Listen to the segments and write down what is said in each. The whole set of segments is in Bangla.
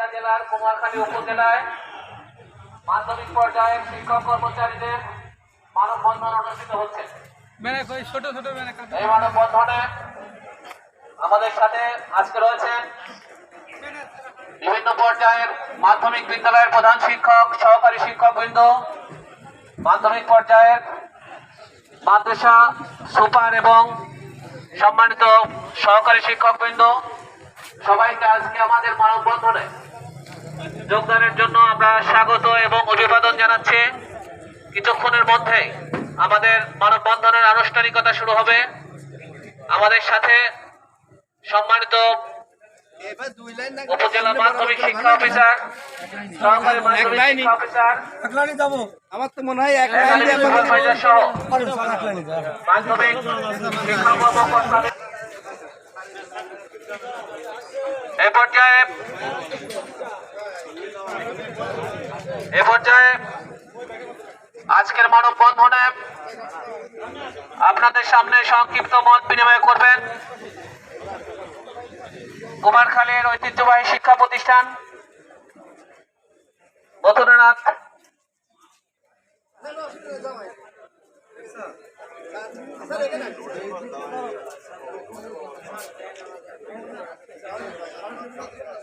কুষ্টিয়া জেলার কুমারখালী উপজেলায় মাধ্যমিক পর্যায়ের শিক্ষক কর্মচারীদের মানববন্ধন অনুষ্ঠিত হচ্ছে। ছোট ছোট এই মানববন্ধনে আমাদের সাথে আজকে রয়েছেন বিভিন্ন পর্যায়ের মাধ্যমিক বিদ্যালয়ের প্রধান শিক্ষক সহকারী শিক্ষক বৃন্দ মাধ্যমিক পর্যায়ের মাদ্রাসা সুপার এবং সম্মানিত সহকারী শিক্ষক বৃন্দ সবাইকে আজকে আমাদের মানববন্ধনে যোগদানের জন্য আমরা স্বাগত এবং অভিবাদন জানাচ্ছি। কিছুক্ষণের মধ্যেই আমাদের মানববন্ধনের আনুষ্ঠানিকতা শুরু হবে। আমাদের সাথে সম্মানিত উপজেলা মাধ্যমিক শিক্ষা অফিসার সহকারী মাধ্যমিক শিক্ষা অফিসার আমার তো মনে হয় এক একাডেমিক লাইন দিয়ে সুপারভাইজার সহ মাধ্যমিক শিক্ষা কর্মকর্তাদের এ পর্যায়ে এ পর্যায়ে আজকের মানববন্ধনে আপনাদের সামনে সংক্ষিপ্ত মত বিনিময় করবেন। কুমারখালীর ঐতিহ্যবাহী শিক্ষা প্রতিষ্ঠান মথুরানাথ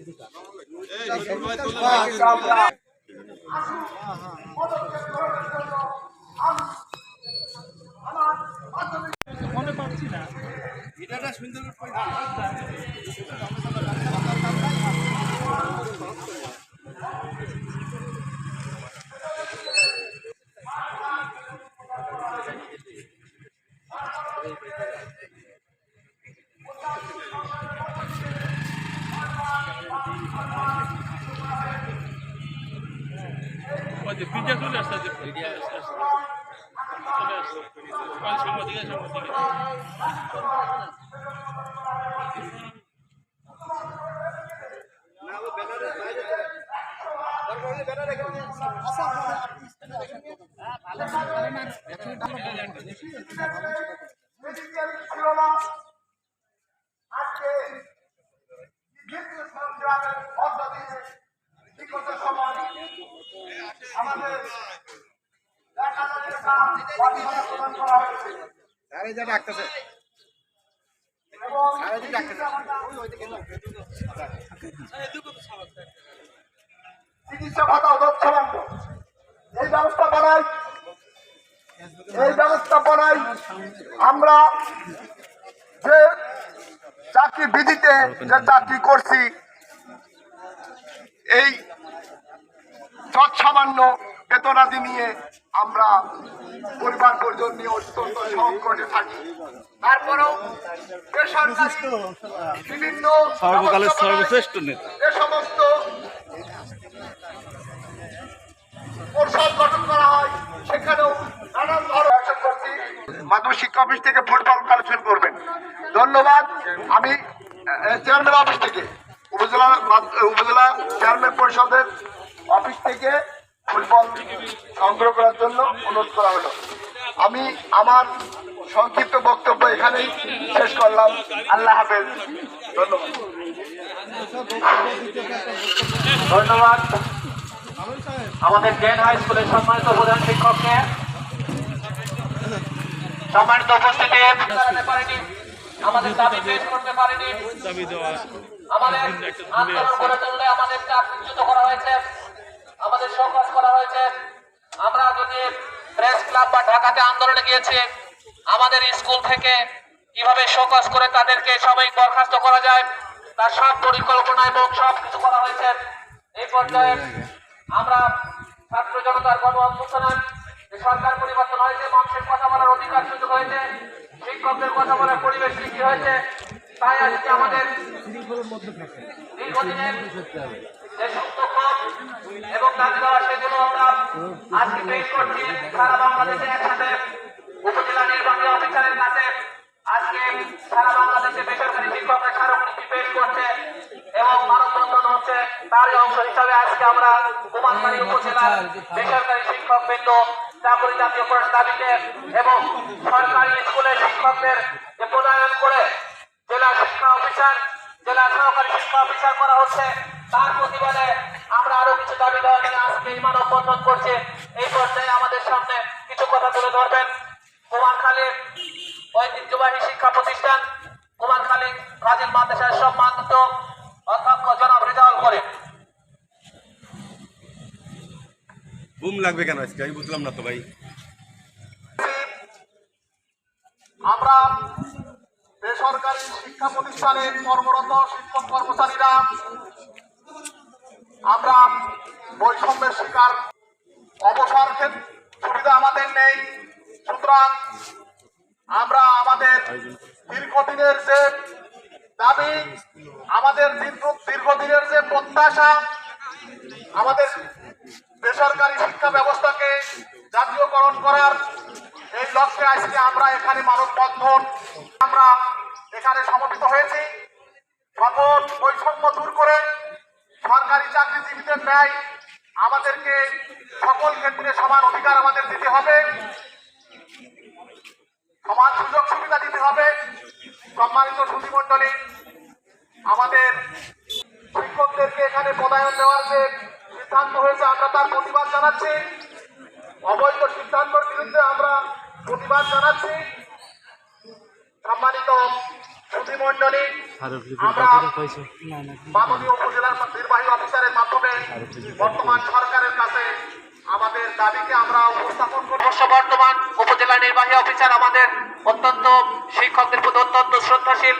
পিজ্জা চলে আসছে চলে আসছে সাংবাদিক সাংবাদিক মেডিকেল ছিল না আজকে বিভিন্ন সংগ্রামের মধ্য দিয়ে বিগত সময় আমাদের বাড়িভাড়া প্রদান করা হয়েছে এবং চিকিৎসা ভাতা অদক্ষমান্য এই ব্যবস্থা বানাই এই ব্যবস্থাপনায় আমরা যে চাকরি বিধিতে যে চাকরি করছি এই সামান্য বেতনাদি নিয়ে আমরা পরিবার পরিজন নিয়ে অত্যন্ত সংকটে থাকি। তারপরেও বেসরকারি বিভিন্ন সর্বকালের সর্বশ্রেষ্ঠ নেতা। এ সমস্ত পরিষদ গঠন করা হয় সেখানেও নানান ধরনের action করছি। মাধ্যমিক শিক্ষা অফিস থেকে ফুটবল কালেকশন করবেন। ধন্যবাদ। আমি চেয়ারম্যান অফিস থেকে, উপজেলা উপজেলা চেয়ারম্যান পরিষদের অফিস থেকে ফুটবল সংগ্রহ করার জন্য অনুরোধ করা হলো। আমি আমার সংক্ষিপ্ত বক্তব্য এখানেই শেষ করলাম। আল্লাহ হাফেজ। ধন্যবাদ। ধন্যবাদ। আমাদের জেন হাই স্কুলের সম্মানিত প্রধান শিক্ষককে সম্মানিত উপস্থিতি আমাদের দাবি পেশ করতে পারেনি আমাদের আন্দোলন করে তুললে আমাদেরকে আকৃষ্ট করা হয়েছে আমাদের শোকজ করা হয়েছে। আমরা যদি প্রেস ক্লাব বা ঢাকাতে আন্দোলনে গিয়েছি আমাদের স্কুল থেকে কীভাবে শোকজ করে তাদেরকে সাময়িক বরখাস্ত করা যায় তার সব পরিকল্পনা এবং সব কিছু করা হয়েছে। এই পর্যায়ে আমরা ছাত্র জনতার গণ অভ্যুত্থান সরকার পরিবর্তন হয়েছে, মানুষের কথা বলার অধিকার সুযোগ হয়েছে, শিক্ষকদের কথা বলার পরিবেশ সৃষ্টি হয়েছে। তাই আজকে আমাদের দীর্ঘদিনের এবং দাবি দেওয়া সেগুলো আমরা আজকে পেশ করছি। সারা বাংলাদেশে একসাথে উপজেলা নির্বাহী অফিসারের কাছে আজকে সারা বাংলাদেশে বেসরকারি শিক্ষকরা স্মারকলিপি পেশ করছে এবং মানববন্ধন হচ্ছে তারই অংশ হিসাবে আজকে আমরা কুমারখালী উপজেলার বেসরকারি শিক্ষক বৃন্দ চাকরি জাতীয়করণ দাবিতে এবং সরকারি স্কুলের শিক্ষকদের যে প্রদায়ন করে জেলা শিক্ষা অফিসার, জেলা সহকারী শিক্ষা অফিসার করা হচ্ছে, তার প্রতিবাদে আমরা আরও কিছু দাবি দেওয়া নিয়ে আজকে এই মানববন্ধন করছে। এই পর্যায়ে আমাদের সামনে কিছু কথা তুলে ধরবেন। কুমারখালীর ঐতিহ্যবাহী শিক্ষা প্রতিষ্ঠান কুমারখালী ফাজিল মাদ্রাসার সম্মানিত অধ্যক্ষ জনাব রেজাউল করিম। বুম লাগবে কেন আজকে? আমি বুঝলাম না তো ভাই। আমরা বেসরকারি শিক্ষা প্রতিষ্ঠানে কর্মরত শিক্ষক কর্মচারীরা আমরা বৈষম্যের শিকার অবসর সুবিধা আমাদের নেই। সুতরাং আমরা আমাদের দীর্ঘদিনের যে দাবি, আমাদের দীর্ঘ দীর্ঘদিনের যে প্রত্যাশা, আমাদের বেসরকারি শিক্ষা ব্যবস্থাকে জাতীয়করণ করার এই লক্ষ্যে আজকে আমরা এখানে মানববন্ধন আমরা এখানে সমবেত হয়েছি। সকল বৈষম্য দূর করে সরকারি চাকরিজীবীদের ন্যায় আমাদেরকে সকল ক্ষেত্রে সমান অধিকার আমাদের দিতে হবে। সমান সুযোগ সুবিধা দিতে হবে। সম্মানিত সুধীমণ্ডলী আমাদের শিক্ষকদেরকে এখানে পদায়ন দেওয়ার যে সিদ্ধান্ত হয়েছে আমরা তার প্রতিবাদ জানাচ্ছি। অবৈধ সিদ্ধান্তের বিরুদ্ধে আমরা প্রতিবাদ জানাচ্ছি। সম্মানিত সুধীমণ্ডলী আমরা মাননীয় উপজেলার নির্বাহী অফিসারের মাধ্যমে বর্তমান সরকারের কাছে আমাদের দাবিকে আমরা উপস্থাপন করব। বর্তমান উপজেলা নির্বাহী অফিসার আমাদের অত্যন্ত শিক্ষকদের প্রতি অত্যন্ত শ্রদ্ধাশীল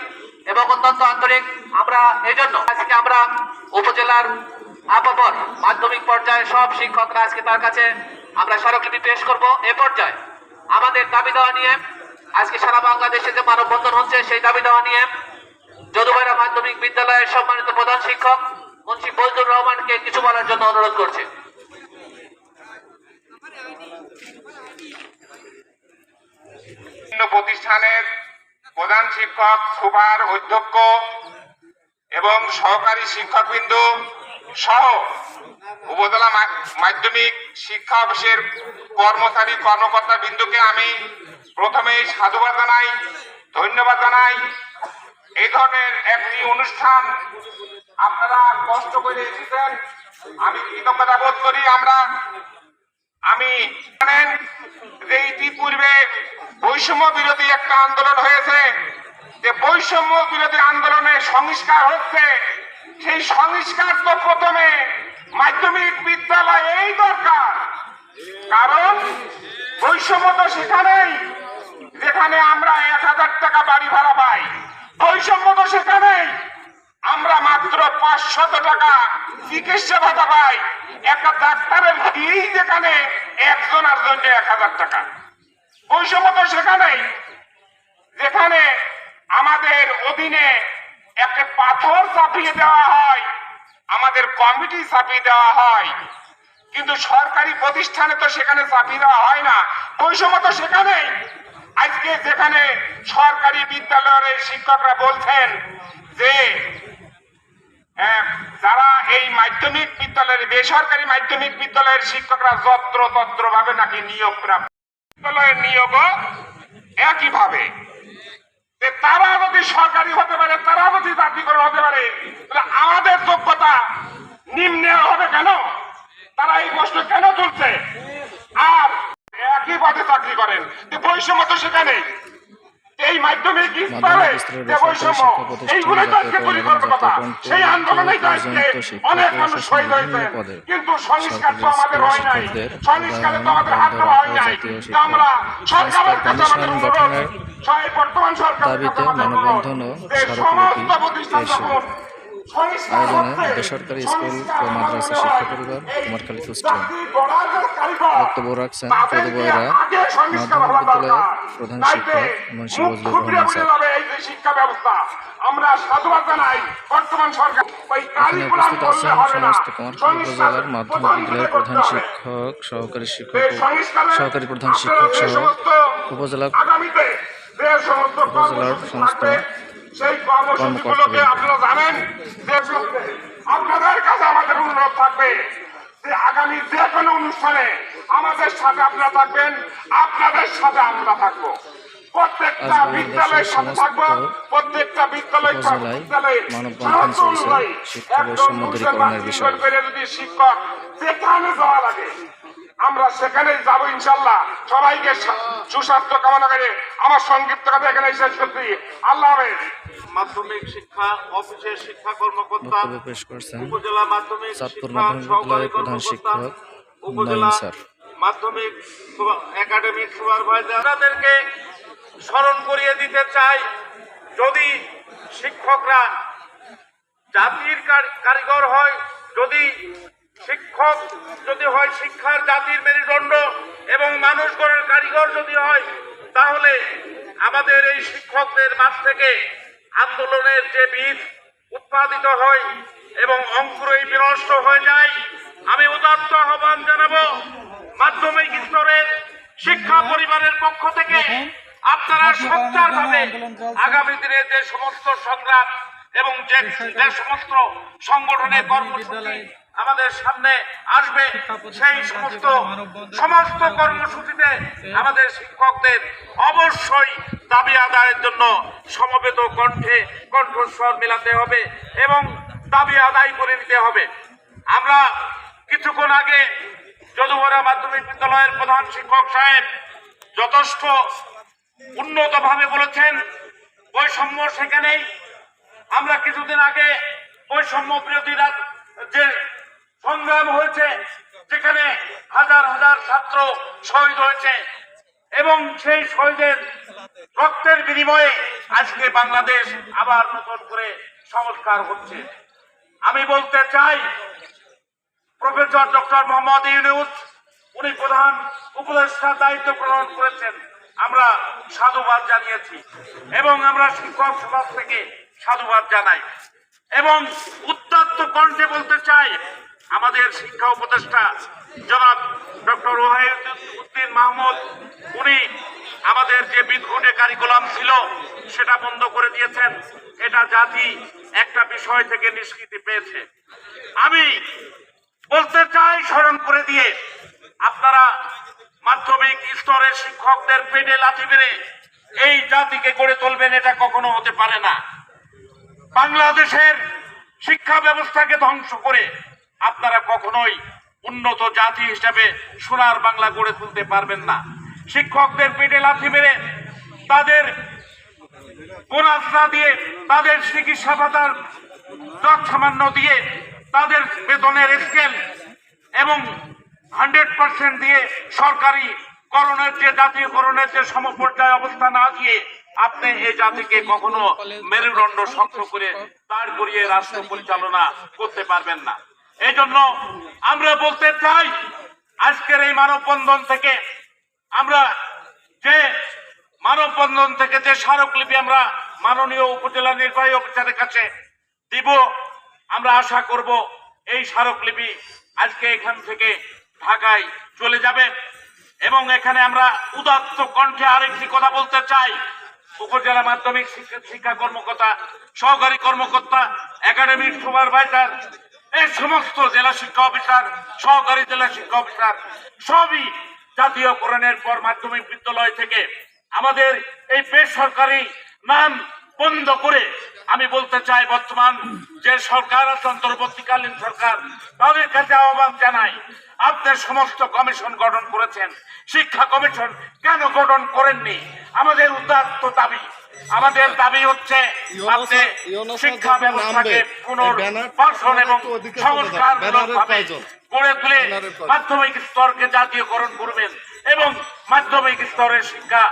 এবং অত্যন্ত আন্তরিক। আমরা এই জন্য আজকে আমরা উপজেলার আপাপর মাধ্যমিক পর্যায়ে সব শিক্ষকরা আজকে তার কাছে আমরা স্মারকলিপি পেশ করব। এ পর্যায়ে আমাদের দাবি দেওয়া নিয়ে আজকে সারা বাংলাদেশে যে মানববন্ধন হচ্ছে, সেই দাবি দেওয়া নিয়ে যদুবাইরা মাধ্যমিক বিদ্যালয়ের সম্মানিত প্রধান শিক্ষক মুন্সি ফজলুর রহমানকে কিছু বলার জন্য অনুরোধ করছে। বিভিন্ন প্রতিষ্ঠানের প্রধান শিক্ষক, সুপার, অধ্যক্ষ এবং সহকারী শিক্ষকবৃন্দ সহ উপজেলা মাধ্যমিক শিক্ষা অফিসের কর্মচারী, কর্মকর্তা বিন্দুকে আমি প্রথমেই সাধুবাদ জানাই, ধন্যবাদ জানাই। এই ধরনের একটি অনুষ্ঠান আপনারা কষ্ট করে এসেছেন। আমি কৃতজ্ঞতা বোধ করি আমরা আমি জানেন যে ইতিপূর্বে বৈষম্য বিরোধী একটা আন্দোলন হয়েছে। যে বৈষম্য বিরোধী আন্দোলনে সংস্কার হচ্ছে, সেই সংস্কার তো প্রথমে মাধ্যমিক বিদ্যালয় এই দরকার। কারণ বৈষম্য তো সেখানেই, যেখানে আমরা এক হাজার টাকা বাড়ি ভাড়া পাই। বৈষম্য তো সেখানেই। আমরা মাত্র পাঁচশত টাকা চিকিৎসা ভাতা পাই। একটা ডাক্তারের ফি যেখানে একজনের জন্য এক হাজার টাকা। বৈষম্য তো সেখানেই। যেখানে আমাদের অধীনে একটা পাথর চাপিয়ে দেওয়া হয়, আমাদের কমিটি চাপিয়ে দেওয়া হয়। কিন্তু সরকারি প্রতিষ্ঠানে তো সেখানে চাপিয়ে দেওয়া হয় না। বৈষম্য তো সেখানেই। আজকে যেখানে সরকারি বিদ্যালয়ের শিক্ষকরা বলছেন যে যারা এই মাধ্যমিক বিদ্যালয়ের, বেসরকারি মাধ্যমিক বিদ্যালয়ের শিক্ষকরা যত্র তত্র ভাবে নাকি নিয়োগ প্রাপ্ত, বিদ্যালয়ের নিয়োগও একইভাবে। যে তারা যদি সরকারি হতে পারে, তারা যদি জাতীয়করণ হতে পারে, তাহলে আমাদের যোগ্যতা নিম্নে হবে কেন? তারা এই প্রশ্ন কেন তুলছে? আর একই পদে চাকরি করেন বৈষম্য তো সেখানে এই মাধ্যমিক স্তরে যে বৈষম্য এইগুলোই তো আজকে পরিকল্পনা। সেই আন্দোলনেই তো আজকে অনেক মানুষ শহীদ হয়েছে কিন্তু সংস্কার তো আমাদের হয় নাই। সংস্কারে তো আমাদের হাত দেওয়া হয় নাই। আমরা সরকারের কাছে আমাদের অনুরোধ বর্তমান সরকারের কাছে দাবিতে আমাদের অনুরোধ মানববন্ধন ও যে সমস্ত প্রতিষ্ঠান আয়োজনে বেসরকারি স্কুল ও মাদ্রাসা শিক্ষা পরিবার কুমারখালী কুষ্টিয়া বক্তব্য রাখছেন চৌধুরীরা মাধ্যমিক বিদ্যালয়ের প্রধান শিক্ষক মুন্সি বজলুর রহমান এখানে উপস্থিত আছেন সমস্ত কুমারখালী উপজেলার মাধ্যমিক বিদ্যালয়ের প্রধান শিক্ষক সহকারী শিক্ষক সহকারী প্রধান শিক্ষক সহ উপজেলা উপজেলার সমস্ত কর্মসূচি সেই কর্মসূচিগুলোকে আপনারা জানেন যে আপনাদের কাছে আমাদের অনুরোধ থাকবে যে আগামী যে কোনো অনুষ্ঠানে আমাদের সাথে আপনারা থাকবেন আপনাদের সাথে আমরা থাকব প্রত্যেকটা বিদ্যালয়ের সাথে থাকব প্রত্যেকটা বিদ্যালয় শিক্ষা বিষয়ে। যদি শিক্ষক যেখানে যাওয়া লাগে আমরা সেখানে যাব ইনশাল্লাহ। সবাইকে সুস্বাস্থ্য কামনা করে আমার সংক্ষিপ্ত কথা এখানে শেষ করছি। আল্লাহ হাফেজ। মাধ্যমিক শিক্ষা অফিসের শিক্ষা কর্মকর্তা পেশ করছেন উপজেলা মাধ্যমিক শিক্ষা সহকারী প্রধান কর্মকর্তা, শিক্ষক উপজেলা মাধ্যমিক একাডেমিক সুপারভাইজার। তাদেরকে স্মরণ করিয়ে দিতে চাই যদি শিক্ষকরা জাতির কারিগর হয় যদি শিক্ষক যদি হয় শিক্ষার জাতির মেরুদণ্ড এবং মানুষ গড়ের কারিগর যদি হয় তাহলে আমাদের এই শিক্ষকদের মাঝ থেকে আন্দোলনের যে বীজ উৎপাদিত হয় এবং অঙ্কুরই বিনষ্ট হয়ে যায় আমি উদাত্ত আহ্বান জানাব মাধ্যমিক স্তরের শিক্ষা পরিবারের পক্ষ থেকে আপনারা সোচ্চার ভাবে আগামী দিনে যে সমস্ত সংগ্রাম এবং যে যে সমস্ত সংগঠনের কর্মসূচি আমাদের সামনে আসবে সেই সমস্ত সমস্ত কর্মসূচিতে আমাদের শিক্ষকদের অবশ্যই দাবি আদায়ের জন্য সমবেত কণ্ঠে কণ্ঠস্বর মেলাতে হবে এবং দাবি আদায় করে নিতে হবে। আমরা কিছুক্ষণ আগে যদুবরা মাধ্যমিক বিদ্যালয়ের প্রধান শিক্ষক সাহেব যথেষ্ট উন্নতভাবে বলেছেন বৈষম্য সেখানেই। আমরা কিছুদিন আগে বৈষম্য বিরোধীরা যে সংগ্রাম হয়েছে, যেখানে হাজার হাজার ছাত্র শহীদ হয়েছে। এবং সেই শহীদের রক্তের বিনিময়ে আজকে বাংলাদেশ আবার নতুন করে সংস্কার হচ্ছে। আমি বলতে চাই, প্রফেসর ডক্টর মোহাম্মদ ইউনুস, উনি প্রধান উপদেষ্টা দায়িত্ব গ্রহণ করেছেন। আমরা সাধুবাদ জানিয়েছি এবং আমরা শিক্ষক সমাজ থেকে সাধুবাদ জানাই। এবং উত্তপ্ত কণ্ঠে বলতে চাই আমাদের শিক্ষা উপদেষ্টা জনাব ডক্টর উদ্দিন মাহমুদ, উনি আমাদের যে বিদঘুটে কারিকুলাম ছিল, সেটা বন্ধ করে দিয়েছেন। এটা জাতি একটা বিষয় থেকে নিষ্কৃতি পেয়েছে। আমি বলতে চাই, স্মরণ করে দিয়ে, আপনারা মাধ্যমিক স্তরের শিক্ষকদের পেটে লাথি মেরে এই জাতিকে গড়ে তুলবেন, এটা কখনো হতে পারে না। বাংলাদেশের শিক্ষা ব্যবস্থাকে ধ্বংস করে আপনারা কখনোই উন্নত জাতি হিসাবে সোনার বাংলা গড়ে তুলতে পারবেন না। শিক্ষকদের পেটে লাথি মেরে তাদের না দিয়ে তাদের চিকিৎসা ভাতার সামান্য দিয়ে তাদের বেতনের স্কেল এবং হান্ড্রেড পার্সেন্ট দিয়ে সরকারি করণের যে জাতীয়করণের যে সমপর্যায় অবস্থা না দিয়ে আপনি এই জাতিকে কখনো মেরুদণ্ড শক্ত করে দাঁড় করিয়ে রাষ্ট্র পরিচালনা করতে পারবেন না। এই জন্য আমরা বলতে চাই, আজকের এই মানববন্ধন থেকে আমরা যে মানববন্ধন থেকে যে স্মারকলিপি আমরা মাননীয় উপজেলা নির্বাহী অফিসারের কাছে দিব, আমরা আশা করব এই স্মারকলিপি আজকে এখান থেকে ঢাকায় চলে যাবে এবং এখানে আমরা উদাত্ত কণ্ঠে আরেকটি কথা বলতে চাই। উপজেলা মাধ্যমিক শিক্ষা কর্মকর্তা, সহকারী কর্মকর্তা একাডেমিক সুপারভাইজার এই সমস্ত জেলা শিক্ষা অফিসার, সহকারী জেলা শিক্ষা অফিসার, সবই জাতীয়করণের পর মাধ্যমিক বিদ্যালয় থেকে আমাদের এই বেসরকারি নাম বন্ধ করে আমি বলতে চাই, বর্তমান যে সরকার আছে, অন্তর্বর্তীকালীন সরকার, তাদের কাছে আহ্বান জানাই, আপনার সমস্ত কমিশন গঠন করেছেন। শিক্ষা কমিশন কেন গঠন করেননি? আমাদের উদাত্ত দাবি আমাদের দাবি হচ্ছে আপনি শিক্ষা ব্যবস্থাকে পুনর্বাসন এবং সংস্কার করে গড়ে তুলে মাধ্যমিক স্তরকে জাতীয়করণ করবেন। এবং মাধ্যমিক স্তরের শিক্ষা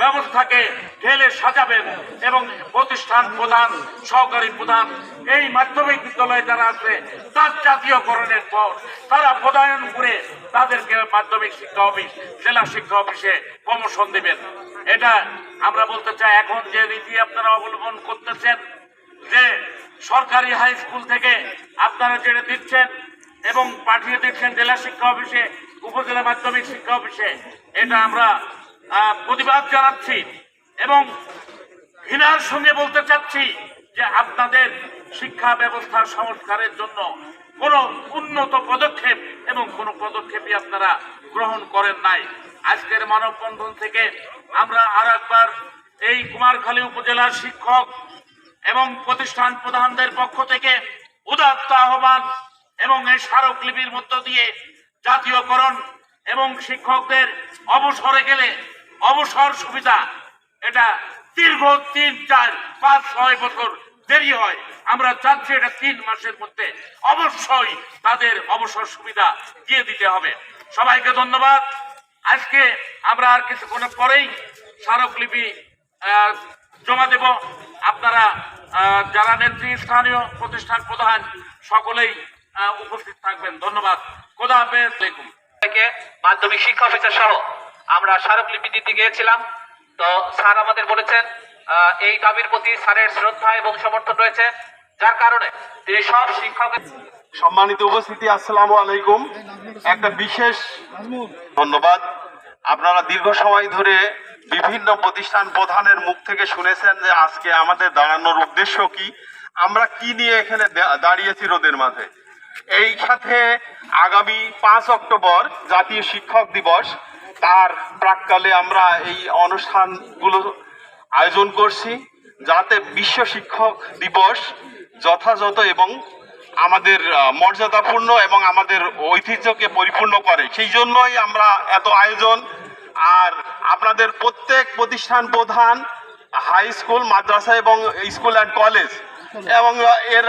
ব্যবস্থাকে ঢেলে সাজাবেন এবং প্রতিষ্ঠান প্রধান, সহকারী প্রধান, এই মাধ্যমিক বিদ্যালয়ে যারা আছে, তার জাতীয়করণের পর তারা পদায়ন করে তাদেরকে মাধ্যমিক শিক্ষা অফিস, জেলা শিক্ষা অফিসে প্রমোশন দেবেন। এটা আমরা বলতে চাই, এখন যে রীতি আপনারা অবলম্বন করতেছেন, যে সরকারি হাই স্কুল থেকে আপনারা যেটা দিচ্ছেন এবং পাঠিয়ে দিচ্ছেন জেলা শিক্ষা অফিসে উপজেলা মাধ্যমিক শিক্ষা অফিসে এটা আমরা প্রতিবাদ জানাচ্ছি এবং ঘৃণার সঙ্গে বলতে চাচ্ছি যে আপনাদের শিক্ষা ব্যবস্থা সংস্কারের জন্য কোনো উন্নত পদক্ষেপ এবং কোনো পদক্ষেপই আপনারা গ্রহণ করেন নাই। আজকের মানববন্ধন থেকে আমরা আর একবার এই কুমারখালী উপজেলার শিক্ষক এবং প্রতিষ্ঠান প্রধানদের পক্ষ থেকে উদাত্ত আহ্বান এবং এই স্মারকলিপির মধ্য দিয়ে জাতীয়করণ এবং শিক্ষকদের অবসরে গেলে অবসর সুবিধা। এটা দীর্ঘ তিন, চার, পাঁচ, ছয় বছর দেরি হয়। আমরা চাচ্ছি এটা তিন মাসের মধ্যে অবশ্যই তাদের অবসর সুবিধা দিয়ে দিতে হবে। সবাইকে ধন্যবাদ। আজকে আমরা আর কিছুক্ষণের পরেই স্মারকলিপি জমা দেব। আপনারা যারা স্থানীয় প্রতিষ্ঠান প্রধান, সকলেই উপস্থিত থাকবেন। ধন্যবাদ। খোদা হাফেজ। আলাইকুম। থেকে মাধ্যমিক শিক্ষা অফিসার সহ আমরা স্মারকলিপি দিতে গিয়েছিলাম। তো স্যার আমাদের বলেছেন আহ, এই দাবির প্রতি স্যারের শ্রদ্ধা এবং সমর্থন রয়েছে। যার কারণে তিনি সব শিক্ষকের সম্মানিত উপস্থিতি আসসালামু আলাইকুম। একটা বিশেষ ধন্যবাদ। আপনারা দীর্ঘ সময় ধরে বিভিন্ন প্রতিষ্ঠান প্রধানের মুখ থেকে শুনেছেন যে আজকে আমাদের দাঁড়ানোর উদ্দেশ্য কি? আমরা কি নিয়ে এখানে দাঁড়িয়েছি রোদের মাঝে? এই সাথে আগামী পাঁচ অক্টোবর জাতীয় শিক্ষক দিবস। তার প্রাককালে আমরা এই অনুষ্ঠানগুলো আয়োজন করছি। যাতে বিশ্ব শিক্ষক দিবস যথাযথ এবং আমাদের মর্যাদাপূর্ণ এবং আমাদের ঐতিহ্যকে পরিপূর্ণ করে। সেই জন্যই আমরা এত আয়োজন। আর আপনাদের প্রত্যেক প্রতিষ্ঠান প্রধান, হাই স্কুল, মাদ্রাসা এবং স্কুল অ্যান্ড কলেজ এবং এর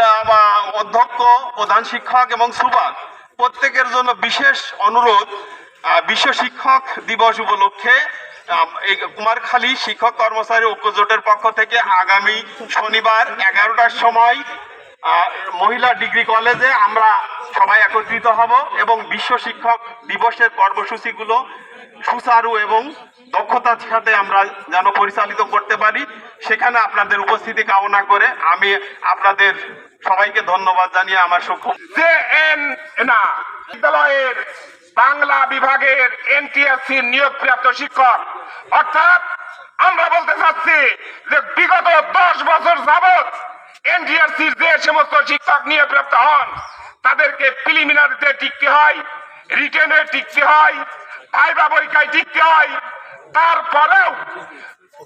অধ্যক্ষ, প্রধান শিক্ষক এবং সুবাক প্রত্যেকের জন্য বিশেষ অনুরোধ বিশ্ব শিক্ষক দিবস উপলক্ষে কুমারখালী শিক্ষক কর্মচারী ঐক্য জোটের পক্ষ থেকে আগামী শনিবার এগারোটার সময় মহিলা ডিগ্রি কলেজে আমরা সবাই একত্রিত হব এবং বিশ্ব শিক্ষক দিবসের কর্মসূচিগুলো সুচারু এবং দক্ষতার সাথে আমরা যেন পরিচালিত করতে পারি, সেখানে আপনাদের উপস্থিতি কামনা করে আমি আপনাদের সবাইকে ধন্যবাদ জানিয়ে আমার বিদ্যালয়ের বাংলা বিভাগের এনটিএসসি নিয়োগপ্রাপ্ত শিক্ষক। অর্থাৎ আমরা বলতে চাচ্ছি যে বিগত দশ বছর যাবৎ এনটিএসসির যে সমস্ত শিক্ষক নিয়োগপ্রাপ্ত হন, তাদেরকে প্রিলিমিনারিতে টিকতে হয় রিটেনে টিকতে হয় ভাইবা পরীক্ষায় টিকতে হয় তারপরেও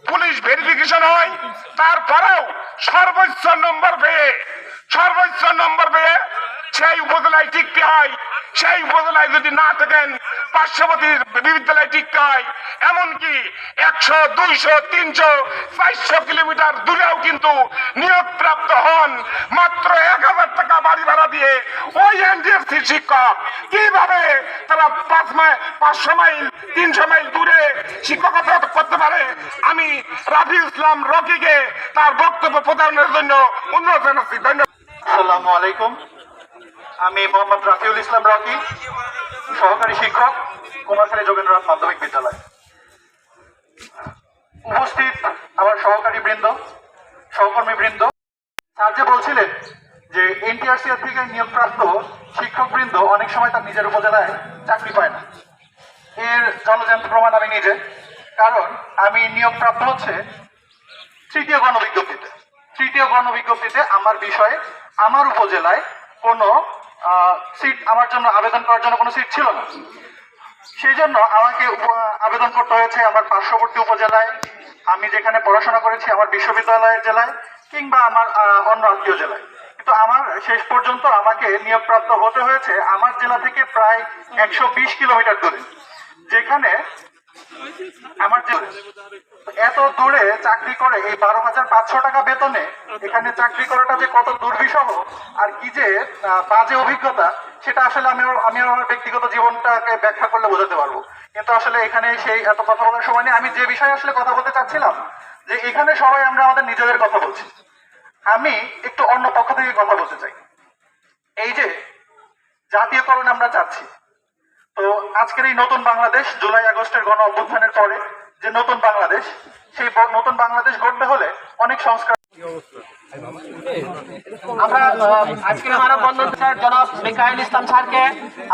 পুলিশ ভেরিফিকেশন হয় তারপরেও সর্বোচ্চ নম্বর পেয়ে সর্বোচ্চ নম্বর পেয়ে সেই উপজেলায় টিকতে হয়, সেই উপজেলায় যদি না থাকেন, পার্শ্ববর্তী বিদ্যালয়ে টিকতে হয়। এমনকি একশো, দুইশো, তিনশো, চারশো কিলোমিটার দূরেও কিন্তু নিয়োগপ্রাপ্ত হন। মাত্র এক হাজার টাকা বাড়ি ভাড়া দিয়ে ওই এনডিএফসি শিক্ষক। কীভাবে তারা পাঁচ মাইল, পাঁচশো মাইল, তিনশো মাইল দূরে শিক্ষকতা করতে পারে? আমি রাফি ইসলাম রকিকে তার বক্তব্য প্রদানের জন্য অনুরোধ জানাচ্ছি। ধন্যবাদ। আসসালামু আলাইকুম। আমি মোহাম্মদ রাফিউল ইসলাম রকি সহকারী শিক্ষক, কুমারখালী যোগেন্দ্রনাথ মাধ্যমিক বিদ্যালয়। উপস্থিত আমার সহকারী বৃন্দ, সহকর্মী বৃন্দ, স্যার যে বলছিলেন যে এনটিআরসিআর থেকে নিয়োগপ্রাপ্ত শিক্ষক বৃন্দ অনেক সময় তার নিজের উপজেলায় চাকরি পায় না। এর জলজান্ত প্রমাণ আমি নিজে, কারণ আমি নিয়োগপ্রাপ্ত হচ্ছে তৃতীয় গণবিজ্ঞপ্তিতে। তৃতীয় গণবিজ্ঞপ্তিতে আমার বিষয়ে আমার উপজেলায় কোনো সিট আমার জন্য আবেদন করার জন্য কোনো সিট ছিল না। সেই জন্য আমাকে আবেদন করতে হয়েছে আমার পার্শ্ববর্তী উপজেলায়। আমি যেখানে পড়াশোনা করেছি আমার বিশ্ববিদ্যালয়ের জেলায় কিংবা আমার অন্য আত্মীয় জেলায়। কিন্তু আমার শেষ পর্যন্ত আমাকে নিয়োগপ্রাপ্ত হতে হয়েছে আমার জেলা থেকে প্রায় একশো বিশ কিলোমিটার দূরে। যেখানে আমার যে এত দূরে চাকরি করে এই বারো হাজার পাঁচশো টাকা বেতনে এখানে চাকরি করাটা যে কত দুর্বিষহ আর কি যে বাজে অভিজ্ঞতা, সেটা আসলে আমি আমি আমার ব্যক্তিগত জীবনটাকে ব্যাখ্যা করলে বোঝাতে পারব। কিন্তু আসলে এখানে সেই এত কথা বলার সময় নেই। আমি যে বিষয়ে আসলে কথা বলতে চাচ্ছিলাম, যে এখানে সবাই আমরা আমাদের নিজেদের কথা বলছি। আমি একটু অন্য পক্ষ থেকে কথা বলতে চাই। এই যে জাতীয়করণ আমরা চাচ্ছি তো আজকের এই নতুন বাংলাদেশ জুলাই আগস্টের গণ অভ্যুত্থানের পরে যে নতুন বাংলাদেশ সেই নতুন বাংলাদেশ গড়তে হলে অনেক সংস্কার আমরা আজকের মানববন্ধন স্যার, জনাব ইসলাম স্যারকে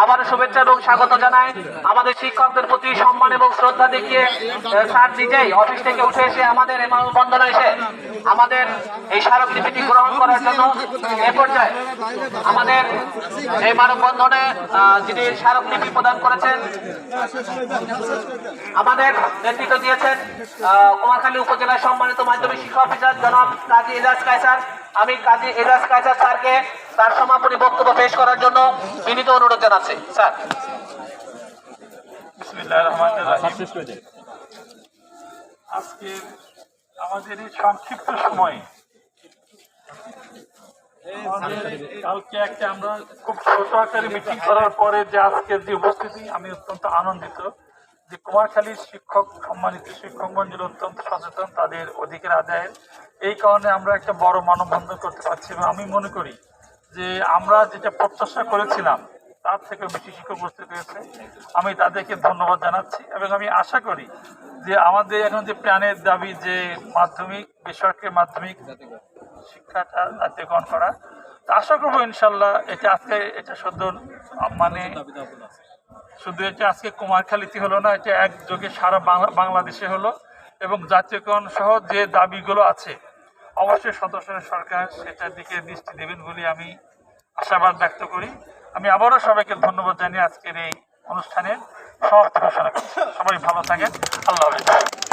আবারও শুভেচ্ছা এবং স্বাগত জানাই। আমাদের শিক্ষকদের প্রতি সম্মান এবং শ্রদ্ধা দেখিয়ে স্যার নিজেই অফিস থেকে উঠে এসে আমাদের এই মানববন্ধনে এসে আমাদের এই স্মারকলিপিটি গ্রহণ করার জন্য এ পর্যায়ে আমাদের এই মানববন্ধনে যিনি স্মারকলিপি প্রদান করেছেন, আমাদের নেতৃত্ব দিয়েছেন আহ, কুমারখালী উপজেলার সম্মানিত মাধ্যমিক শিক্ষা অফিসার জনাব কাজী এজাজ কায়সার। আমি কাজী এজাজ কায়সার স্যারকে তার সমাপনী বক্তব্য পেশ করার জন্য বিনীত অনুরোধ জানাচ্ছি। স্যার। আজকে আমাদের এই সংক্ষিপ্ত সময়ে কালকে একটা আমরা খুব ছোট আকারে মিটিং করার পরে যে আজকের যে উপস্থিতি আমি অত্যন্ত আনন্দিত। যে কুমারখালীর শিক্ষক সম্মানিত শিক্ষক মঞ্জুর অত্যন্ত সচেতন, তাদের অধিকার আদায়ের। এই কারণে আমরা একটা বড় মানববন্ধন করতে পারছি এবং আমি মনে করি যে আমরা যেটা প্রত্যাশা করেছিলাম, তার থেকে বেশি শিক্ষক উপস্থিত হয়েছে। আমি তাদেরকে ধন্যবাদ জানাচ্ছি এবং আমি আশা করি যে আমাদের এখন যে প্রাণের দাবি যে মাধ্যমিক, বেসরকারি মাধ্যমিক শিক্ষাটা জাতীয়করণ করা, তা আশা করব ইনশাল্লাহ এটা আজকে এটা শুদ্ধ মানে শুধু এটা আজকে কুমারখালীতে হলো না, এটা একযোগে সারা বাংলা বাংলাদেশে হলো এবং জাতীয়করণ সহ যে দাবিগুলো আছে, অবশ্যই সদস্য সরকার সেটার দিকে দৃষ্টি দেবেন বলে আমি আশাবাদ ব্যক্ত করি। আমি আবারও সবাইকে ধন্যবাদ জানিয়ে আজকের এই অনুষ্ঠানের সমাপ্তি ঘোষণা সবাই ভালো থাকেন। আল্লাহ হাফেজ।